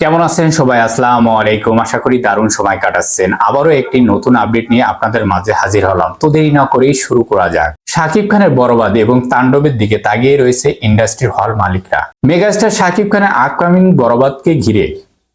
কেমন আছেন সবাই? আসসালামু আলাইকুম। আশা করি দারুণ সময় কাটাচ্ছেন। আবারও একটি নতুন আপডেট নিয়ে আপনাদের মাঝে হাজির হলাম। তো দেরি না করেই শুরু করা যাক। শাকিব খানের বরবাদ এবং তাণ্ডবের দিকে তাকিয়ে রয়েছে ইন্ডাস্ট্রি হল মালিকরা। মেগাস্টার শাকিব খানের আপকামিং বরবাদকে ঘিরে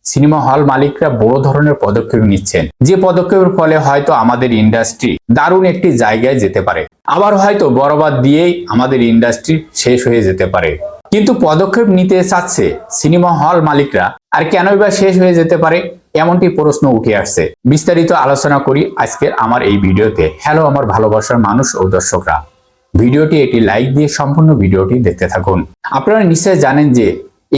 সিনেমা হল মালিকরা বড় ধরনের পদক্ষেপ নিচ্ছেন। যে পদক্ষেপের ফলে হয়তো আমাদের ইন্ডাস্ট্রি দারুণ একটি জায়গায় যেতে পারে। আবার হয়তো বরবাদ দিয়েই আমাদের ইন্ডাস্ট্রি শেষ হয়ে যেতে পারে। কিন্তু পদক্ষেপ নিতে চাচ্ছে সিনেমা হল মালিকরা, আর কেনই বা শেষ হয়ে যেতে পারে এমনটি প্রশ্ন উঠে আসছে। বিস্তারিত আলোচনা করি আজকের আমার এই ভিডিওতে। হ্যালো আমার ভালোবাসার মানুষ ও দর্শকরা। ভিডিওটি এটি লাইক দিয়ে সম্পূর্ণ ভিডিওটি দেখতে থাকুন। আপনারা নিশ্চয় জানেন যে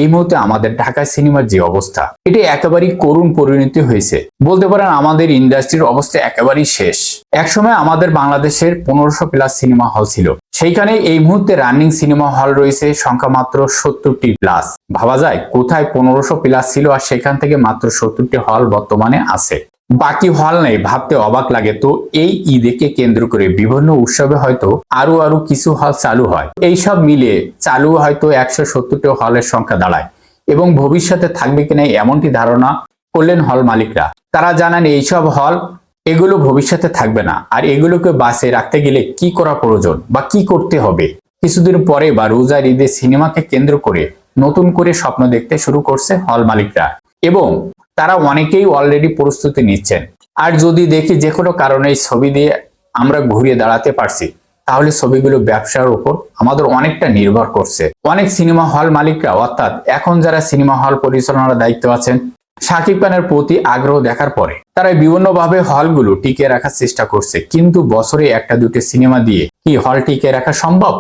এই মুহূর্তে আমাদের ঢাকা সিনেমার যে অবস্থা, এটি একেবারেই করুণ পরিণতি হয়েছে। বলতে পারেন আমাদের ইন্ডাস্ট্রির অবস্থা একেবারেই শেষ। একসময় আমাদের বাংলাদেশের পনেরোশো প্লাস সিনেমা হল ছিল। সেইখানে এই মুহূর্তে রানিং সিনেমা হল রয়েছে সংখ্যা মাত্র সত্তরটি প্লাস। ভাবা যায় কোথায় পনেরোশো প্লাস ছিল আর সেখান থেকে মাত্র সত্তরটি হল বর্তমানে আছে। বাকি হল নেই, ভাবতে অবাক লাগে। তো এই ঈদেকে কেন্দ্র করে বিভিন্ন উৎসবে হয়তো আরও আরও কিছু হল চালু হয়। এই সব মিলে চালু হয়তো একশো সত্তরটি হলের সংখ্যা দাঁড়ায়। এবং ভবিষ্যতে থাকবে কিনা এমনটি ধারণা করলেন হল মালিকরা। তারা জানান, এইসব হল এগুলো ভবিষ্যতে থাকবে না। আর এগুলোকে বাসে রাখতে গেলে কি করা প্রয়োজন বা কি করতে হবে? কিছুদিন পরে বা রোজার ঈদে সিনেমাকে কেন্দ্র করে নতুন করে স্বপ্ন দেখতে শুরু করছে হল মালিকরা। এবং তারা অনেকেই অলরেডি প্রস্তুতি নিচ্ছেন। আর যদি দেখি যে কোনো কারণে ছবি দিয়ে আমরা ঘুরিয়ে দাঁড়াতে পারছি, তাহলে ছবিগুলো ব্যবসার উপর আমাদের অনেকটা নির্ভর করছে। অনেক সিনেমা হল মালিকরা, অর্থাৎ এখন যারা সিনেমা হল পরিচালনার দায়িত্ব আছেন শাকিব খানের প্রতি আগ্রহ দেখার পরে তারা বিভিন্নভাবে হলগুলো টিকে রাখার চেষ্টা করছে। কিন্তু বছরে একটা দুটো সিনেমা দিয়ে কি হল টিকে রাখা সম্ভব?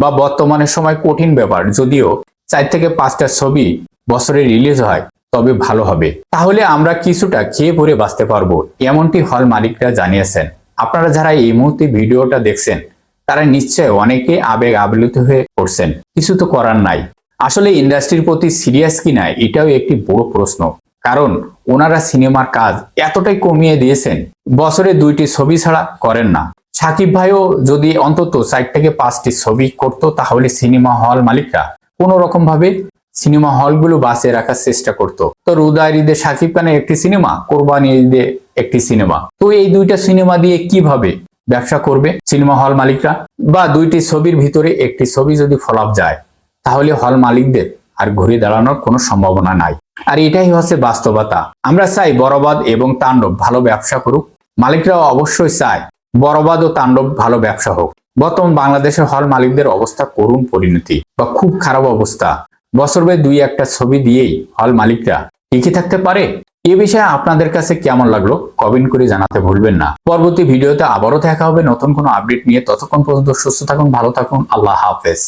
বা বর্তমানে সময় কঠিন ব্যাপার, যদিও চার থেকে পাঁচটা ছবি বছরে রিলিজ হয়, তবে ভালো হবে। তাহলে আমরা কিছুটা খেয়ে পরে বাঁচতে পারব, এমনটি হল মালিকরা জানিয়েছেন। আপনারা যারা এই মুহূর্তে ভিডিওটা দেখছেন, তারা নিশ্চয় অনেকে আবেগ আবেলিত হয়ে পড়ছেন। কিছু তো করার নাই। আসলে ইন্ডাস্ট্রির প্রতি সিরিয়াস কিনা, এটাও একটি বড় প্রশ্ন। কারণ ওনারা সিনেমার কাজ এতটাই কমিয়ে দিয়েছেন, বছরে দুইটি ছবি ছাড়া করেন না। সাকিব ভাইও যদি অন্তত চার থেকে পাঁচটি ছবি করত, তাহলে সিনেমা হল মালিকরা কোনো রকম ভাবে সিনেমা হলগুলো বাঁচিয়ে রাখার চেষ্টা করত। তো রুদার ঈদে সাকিব খানের একটি সিনেমা, কোরবানি ঈদে একটি সিনেমা। তো এই দুইটা সিনেমা দিয়ে কীভাবে ব্যবসা করবে সিনেমা হল মালিকরা? বা দুইটি ছবির ভিতরে একটি ছবি যদি ফলাপ যায়, তাহলে হল মালিকদের আর ঘুরে দাঁড়ানোর কোনো সম্ভাবনা নাই। আর এটাই হচ্ছে বাস্তবতা। আমরা চাই বরবাদ এবং তাণ্ডব ভালো ব্যবসা করুক। মালিকরাও অবশ্যই চায় বরবাদ ও তাণ্ডব ভালো ব্যবসা হোক। বর্তমান বাংলাদেশের হল মালিকদের অবস্থা করুণ পরিণতি বা খুব খারাপ অবস্থা। বছর দুই একটা ছবি দিয়েই হল মালিকরা টিকে থাকতে পারে? এ বিষয়ে আপনাদের কাছে কেমন লাগল কমেন্ট করে জানাতে ভুলবেন না। পরবর্তী ভিডিওতে আবারও দেখা হবে নতুন কোনো আপডেট নিয়ে। ততক্ষণ পর্যন্ত সুস্থ থাকুন, ভালো থাকুন। আল্লাহ হাফেজ।